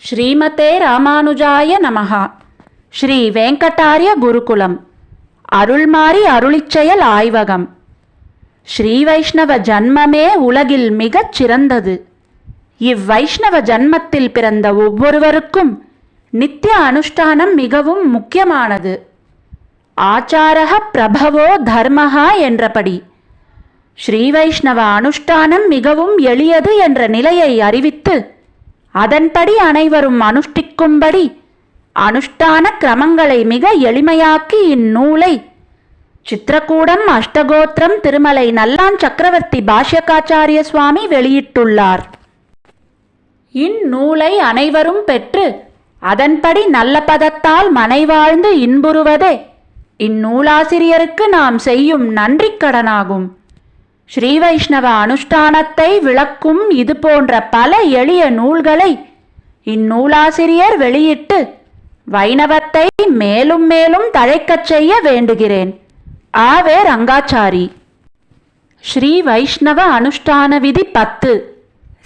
ஸ்ரீமதே ராமானுஜாய நமஹா. ஸ்ரீ வெங்கடாரிய குருகுலம். அருள்மாரி அருளிச்செயல் ஆய்வகம். ஸ்ரீ வைஷ்ணவ ஜன்மமே உலகில் மிகச் சிறந்தது இவ்வைஷ்ணவ ஜன்மத்தில் பிறந்த ஒவ்வொருவருக்கும் நித்திய அனுஷ்டானம் மிகவும் முக்கியமானது. ஆச்சாரக பிரபவோ தர்மஹா என்றபடி. ஸ்ரீ வைஷ்ணவ அனுஷ்டானம் மிகவும் எளியது என்ற நிலையை அறிவித்து அதன்படி அனைவரும் அனுஷ்டிக்கும்படி அனுஷ்டான கிரமங்களை மிக எளிமையாக்கி இந்நூலை சித்திரக்கூடம் அஷ்டகோத்திரம் திருமலை நல்லான் சக்கரவர்த்தி பாஷ்யகாச்சாரிய சுவாமி வெளியிட்டுள்ளார். இந்நூலை அனைவரும் பெற்று அதன்படி நல்ல பதத்தால் மனைவாழ்ந்து இன்புறுவதே. இந்நூலாசிரியருக்கு நாம் செய்யும் நன்றிக் கடனாகும். ஸ்ரீ வைஷ்ணவ அனுஷ்டானத்தை விளக்கும் இது போன்ற பல எளிய நூல்களை இந்நூலாசிரியர் வெளியிட்டு வைணவத்தை மேலும் மேலும் தழைக்கச் செய்ய வேண்டுகிறேன். ஆவே ரங்காச்சாரி. ஸ்ரீ வைஷ்ணவ அனுஷ்டான விதி பத்து.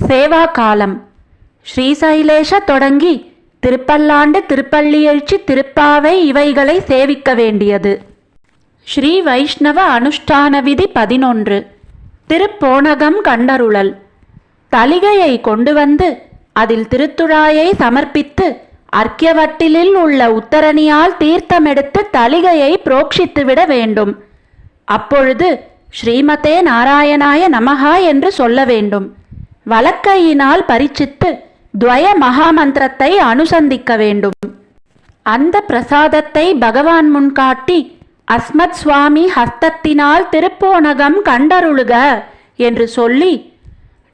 சேவா காலம் ஸ்ரீசைலேஷ தொடங்கி திருப்பல்லாண்டு திருப்பள்ளியெழுச்சி திருப்பாவை இவைகளை சேவிக்க வேண்டியது. ஸ்ரீ வைஷ்ணவ அனுஷ்டான விதி பதினொன்று. திருப்போணகம் கண்டருளல். தலிகையை கொண்டு வந்து அதில் திருத்துழாயை சமர்ப்பித்து அர்க்கியவட்டிலில் உள்ள உத்தரணியால் தீர்த்தமெடுத்து தலிகையை புரோக்ஷித்துவிட வேண்டும். அப்பொழுது ஸ்ரீமதே நாராயணாய நமகா என்று சொல்ல வேண்டும். வலக்கையினால் பரிச்சித்து துவய மகாமந்திரத்தை அனுசந்திக்க வேண்டும். அந்த பிரசாதத்தை பகவான் முன் காட்டி அஸ்மத் சுவாமி ஹஸ்தத்தினால் திருப்போனகம் கண்டருளுக என்று சொல்லி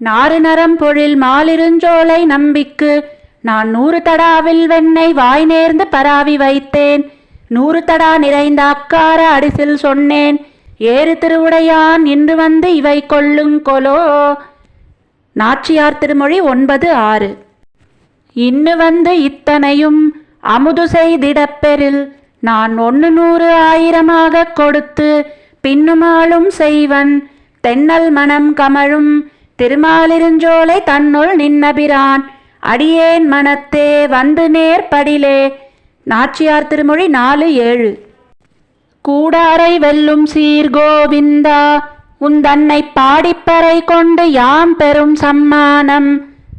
நாறுநரம் பொழில் மாலிருஞ்சோலை நம்பிக்கு நான் நூறு தடாவில் வெண்ணை வாய் நேர்ந்து பராவி வைத்தேன். நூறு தடா நிறைந்த அக்கார அடிசில் சொன்னேன் ஏறு திருவுடையான் இன்று வந்து இவை கொள்ளுங் கொலோ. நாச்சியார் திருமொழி ஒன்பது ஆறு. இன்னு வந்து இத்தனையும் அமுது செய்திடப்பெறில் நான் ஒன்று நூறு ஆயிரமாக கொடுத்து பின்னுமாலும் செய்வன். தென்னல் மனம் கமழும் திருமாலிருஞ்சோலை தன்னுள் நின்னபிரான். அடியேன் மனத்தே வந்து நேர்படிலே நாச்சியார் திருமொழி நாலு ஏழு. கூடாரை வெல்லும் சீர்கோவிந்தா உந்தன்னை பாடிப்பறை கொண்டு யாம் பெறும் சம்மானம்.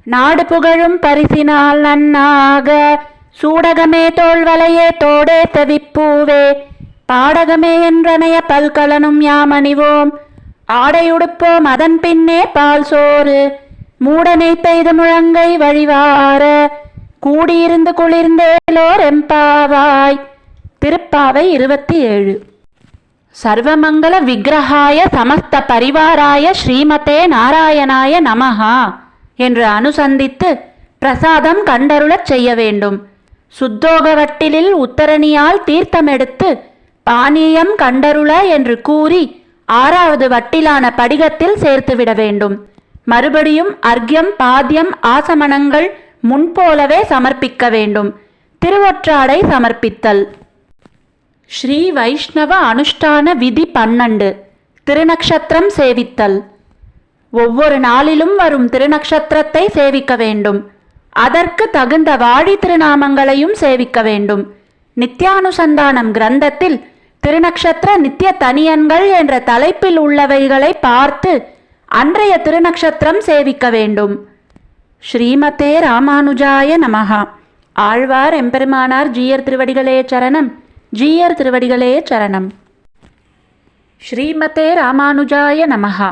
நாடு புகழும் பரிசினால் நன்னாக. சூடகமே தோல்வலையே தோடே தவிப்பூவே. பாடகமே என்றனைய பல்கலனும் யாமணிவோம். ஆடையுடுப்போம் அதன் பின்னே பால் சோறு. மூடனை பெய்த முழங்கை வழிவார. கூடியிருந்து குளிர்ந்தேலோர் எம்பாவாய். திருப்பாவை இருபத்தி ஏழு சர்வமங்கல விக்கிரகாய சமஸ்த பரிவாராய ஸ்ரீமதே நாராயணாய நமஹா. என்று அனுசந்தித்து பிரசாதம் கண்டருளச் செய்ய வேண்டும் சுத்தோக வட்டிலில் உத்தரணியால் தீர்த்தமெடுத்து பானீயம் கண்டருள என்று கூறி ஆறாவது வட்டிலான படிகத்தில் சேர்த்துவிட வேண்டும் மறுபடியும் அர்க்யம் பாத்தியம் ஆசமனங்கள் முன்போலவே சமர்ப்பிக்க வேண்டும் திருவொற்றாடை சமர்ப்பித்தல். ஸ்ரீ வைஷ்ணவ அனுஷ்டான விதி பன்னெண்டு. திருநக்ஷத்திரம் சேவித்தல். ஒவ்வொரு நாளிலும் வரும் திருநக்ஷத்திரத்தை சேவிக்க வேண்டும். அதற்கு தகுந்த வாழி திருநாமங்களையும் சேவிக்க வேண்டும். நித்யானுசந்தானம் கிரந்தத்தில் திருநக்ஷத்திர நித்திய தனியன்கள் என்ற தலைப்பில் உள்ளவைகளை பார்த்து அன்றைய திருநக்ஷத்திரம் சேவிக்க வேண்டும். ஸ்ரீமதே ராமானுஜாய நமகா ஆழ்வார் எம்பெருமானார் ஜீயர் திருவடிகளே சரணம். ஜீயர் திருவடிகளே சரணம். ஸ்ரீமதே ராமானுஜாய நமகா